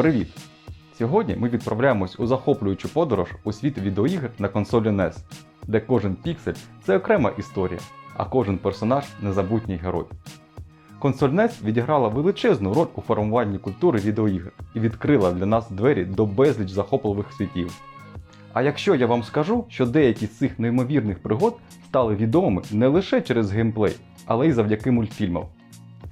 Привіт! Сьогодні ми відправляємось у захоплюючу подорож у світ відеоігр на консолі NES, де кожен піксель це окрема історія, а кожен персонаж незабутній герой. Консоль NES відіграла величезну роль у формуванні культури відеоігр і відкрила для нас двері до безліч захопливих світів. А якщо я вам скажу, що деякі з цих неймовірних пригод стали відомими не лише через геймплей, але й завдяки мультфільмам.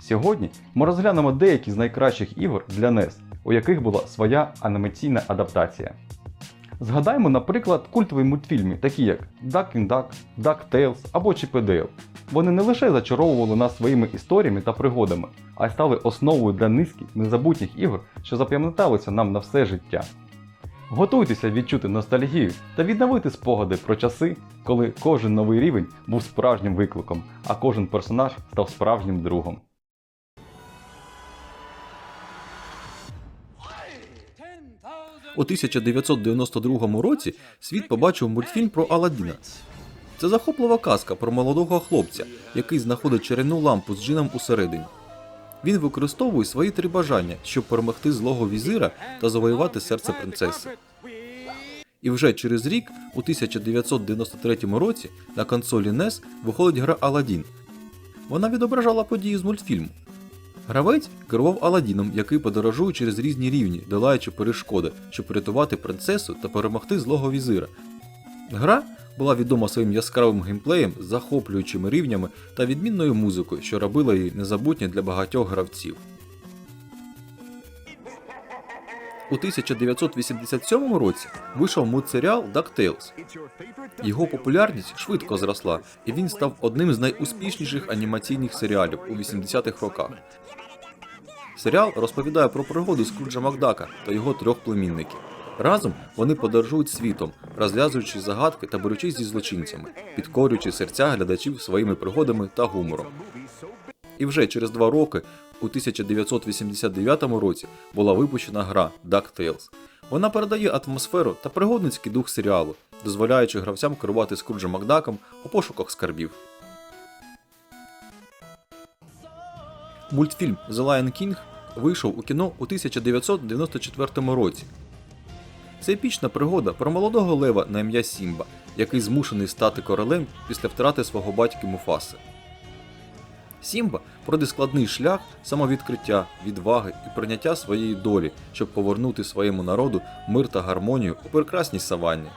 Сьогодні ми розглянемо деякі з найкращих ігор для NES, у яких була своя анімаційна адаптація. Згадаймо, наприклад, культові мультфільми, такі як Duck Duck, DuckTales або Chip. Вони не лише зачаровували нас своїми історіями та пригодами, а й стали основою для низки незабутніх ігор, що запам'яталися нам на все життя. Готуйтеся відчути ностальгію та відновити спогади про часи, коли кожен новий рівень був справжнім викликом, а кожен персонаж став справжнім другом. У 1992 році світ побачив мультфільм про Аладдіна. Це захоплива казка про молодого хлопця, який знаходить чарівну лампу з джином усередині. Він використовує свої три бажання, щоб перемогти злого візира та завоювати серце принцеси. І вже через рік, у 1993 році, на консолі NES виходить гра Аладдін. Вона відображала події з мультфільму. Гравець керував Аладдіном, який подорожує через різні рівні, долаючи перешкоди, щоб врятувати принцесу та перемогти злого візира. Гра була відома своїм яскравим геймплеєм, захоплюючими рівнями та відмінною музикою, що робила її незабутньою для багатьох гравців. У 1987 році вийшов мультсеріал DuckTales. Його популярність швидко зросла, і він став одним з найуспішніших анімаційних серіалів у 80-х роках. Серіал розповідає про пригоди Скруджа Макдака та його трьох племінників. Разом вони подорожують світом, розв'язуючи загадки та борючись зі злочинцями, підкорюючи серця глядачів своїми пригодами та гумором. І вже через два роки, у 1989 році, була випущена гра DuckTales. Вона передає атмосферу та пригодницький дух серіалу, дозволяючи гравцям керувати Скруджем Макдаком у пошуках скарбів. Мультфільм The Lion King вийшов у кіно у 1994 році. Це епічна пригода про молодого лева на ім'я Сімба, який змушений стати королем після втрати свого батька Муфаси. Сімба пройде складний шлях самовідкриття, відваги і прийняття своєї долі, щоб повернути своєму народу мир та гармонію у прекрасній саванні.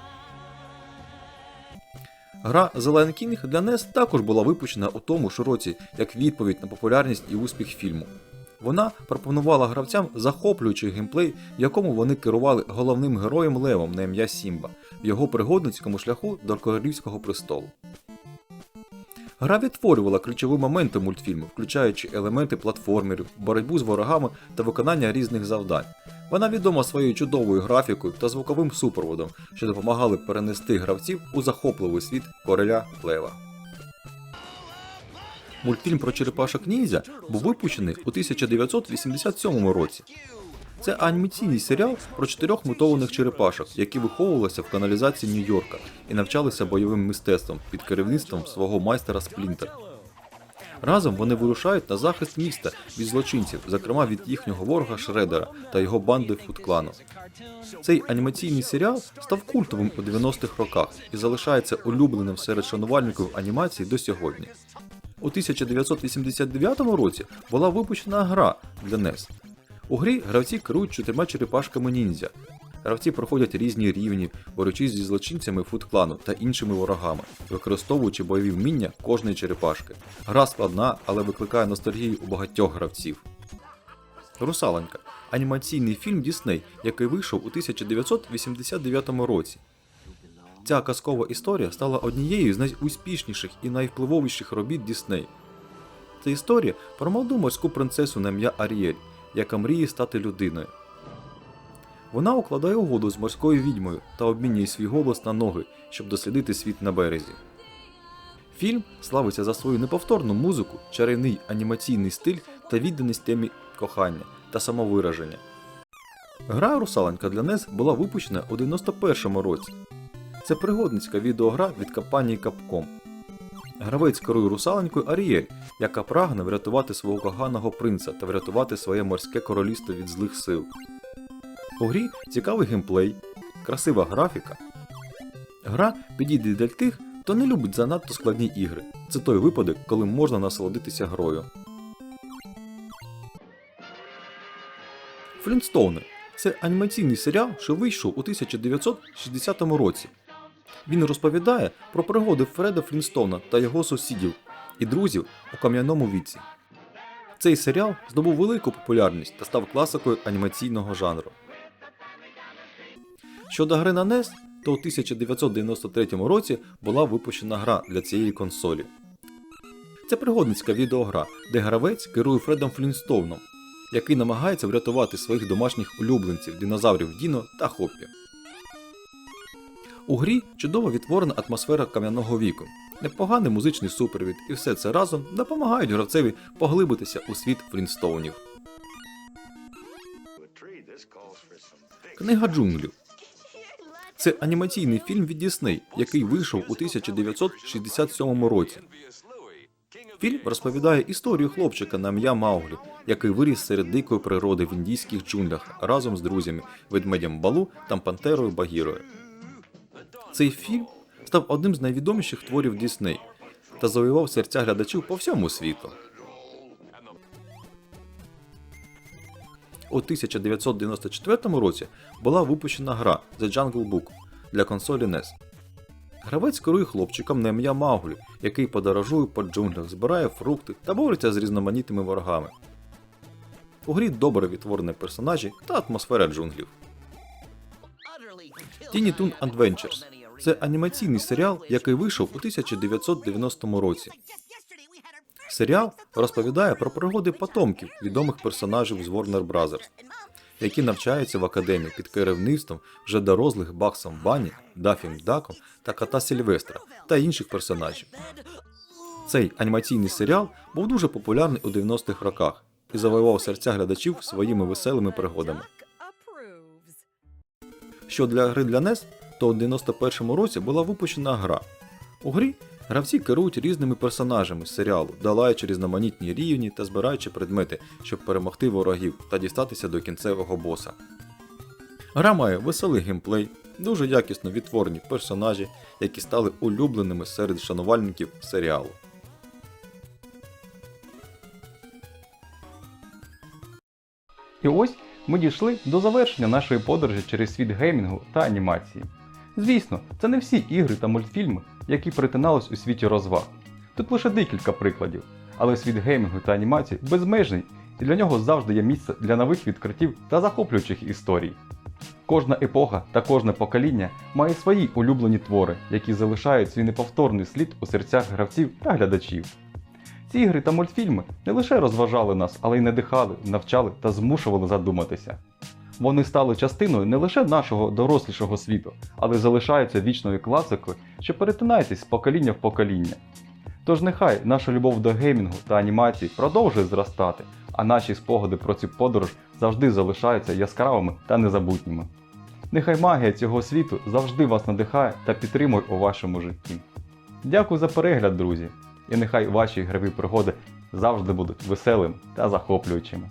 Гра The Lion King для NES також була випущена у тому ж році як відповідь на популярність і успіх фільму. Вона пропонувала гравцям захоплюючий геймплей, в якому вони керували головним героєм Левом на ім'я Сімба в його пригодницькому шляху до королівського престолу. Гра відтворювала ключові моменти мультфільму, включаючи елементи платформерів, боротьбу з ворогами та виконання різних завдань. Вона відома своєю чудовою графікою та звуковим супроводом, що допомагали перенести гравців у захопливий світ короля Лева. Мультфільм про черепашок ніндзя був випущений у 1987 році. Це анімаційний серіал про чотирьох мутованих черепашок, які виховувалися в каналізації Нью-Йорка і навчалися бойовим мистецтвом під керівництвом свого майстера Сплінтер. Разом вони вирушають на захист міста від злочинців, зокрема від їхнього ворога Шредера та його банди Футклану. Цей анімаційний серіал став культовим у 90-х роках і залишається улюбленим серед шанувальників анімації до сьогодні. У 1989 році була випущена гра для NES. У грі гравці керують чотирма черепашками ніндзя. Гравці проходять різні рівні, борючись зі злочинцями фут-клану та іншими ворогами, використовуючи бойові вміння кожної черепашки. Гра складна, але викликає ностальгію у багатьох гравців. Русаленька анімаційний фільм Дісней, який вийшов у 1989 році. Ця казкова історія стала однією з найуспішніших і найвпливовіших робіт Дісней. Це історія про молоду морську принцесу на ім'я Аріель, яка мріє стати людиною. Вона укладає угоду з морською відьмою та обмінює свій голос на ноги, щоб дослідити світ на березі. Фільм славиться за свою неповторну музику, чарівний анімаційний стиль та відданість темі кохання та самовираження. Гра Русаленька для NES була випущена у 91-му році. Це пригодницька відеогра від компанії Capcom. Гравець керує русаленькою Аріель, яка прагне врятувати свого коханого принца та врятувати своє морське королівство від злих сил. У грі цікавий геймплей, красива графіка. Гра підійде для тих, хто не любить занадто складні ігри. Це той випадок, коли можна насолодитися грою. Флінстоуни це анімаційний серіал, що вийшов у 1960 році. Він розповідає про пригоди Фреда Флінстоуна та його сусідів і друзів у кам'яному віці. Цей серіал здобув велику популярність та став класикою анімаційного жанру. Щодо гри на NES, то у 1993 році була випущена гра для цієї консолі. Це пригодницька відеогра, де гравець керує Фредом Флінстоуном, який намагається врятувати своїх домашніх улюбленців динозаврів Діно та Хоппі. У грі чудово відтворена атмосфера кам'яного віку, непоганий музичний супровід, і все це разом допомагають гравцеві поглибитися у світ Флінстоунів. Книга джунглів. Це анімаційний фільм від Дісней, який вийшов у 1967 році. Фільм розповідає історію хлопчика на ім'я Мауглі, який виріс серед дикої природи в індійських джунглях разом з друзями ведмедем Балу та пантерою Багірою. Цей фільм став одним з найвідоміших творів Дісней та завоював серця глядачів по всьому світу. У 1994 році була випущена гра The Jungle Book для консолі NES. Гравець керує хлопчиком на ім'я Мауглі, який подорожує по джунглях, збирає фрукти та бореться з різноманітними ворогами. У грі добре відтворені персонажі та атмосфера джунглів. Tiny Toon Adventures це анімаційний серіал, який вийшов у 1990 році. Серіал розповідає про пригоди потомків відомих персонажів з Warner Bros., які навчаються в академії під керівництвом вже дорослих Баксом Банні, Дафім Даком та кота Сільвестра та інших персонажів. Цей анімаційний серіал був дуже популярний у 90-х роках і завоював серця глядачів своїми веселими пригодами. Що для гри для NES, то у 91-му році була випущена гра. У грі гравці керують різними персонажами з серіалу, долаючи різноманітні рівні та збираючи предмети, щоб перемогти ворогів та дістатися до кінцевого боса. Гра має веселий геймплей, дуже якісно відтворені персонажі, які стали улюбленими серед шанувальників серіалу. І ось ми дійшли до завершення нашої подорожі через світ геймінгу та анімації. Звісно, це не всі ігри та мультфільми, які перетинались у світі розваг. Тут лише декілька прикладів, але світ геймінгу та анімації безмежний, і для нього завжди є місце для нових відкриттів та захоплюючих історій. Кожна епоха та кожне покоління має свої улюблені твори, які залишають свій неповторний слід у серцях гравців та глядачів. Ці ігри та мультфільми не лише розважали нас, але й надихали, навчали та змушували задуматися. Вони стали частиною не лише нашого дорослішого світу, але залишаються вічною класикою, що перетинається з покоління в покоління. Тож нехай наша любов до геймінгу та анімації продовжує зростати, а наші спогади про цю подорож завжди залишаються яскравими та незабутніми. Нехай магія цього світу завжди вас надихає та підтримує у вашому житті. Дякую за перегляд, друзі! І нехай ваші ігрові пригоди завжди будуть веселими та захоплюючими.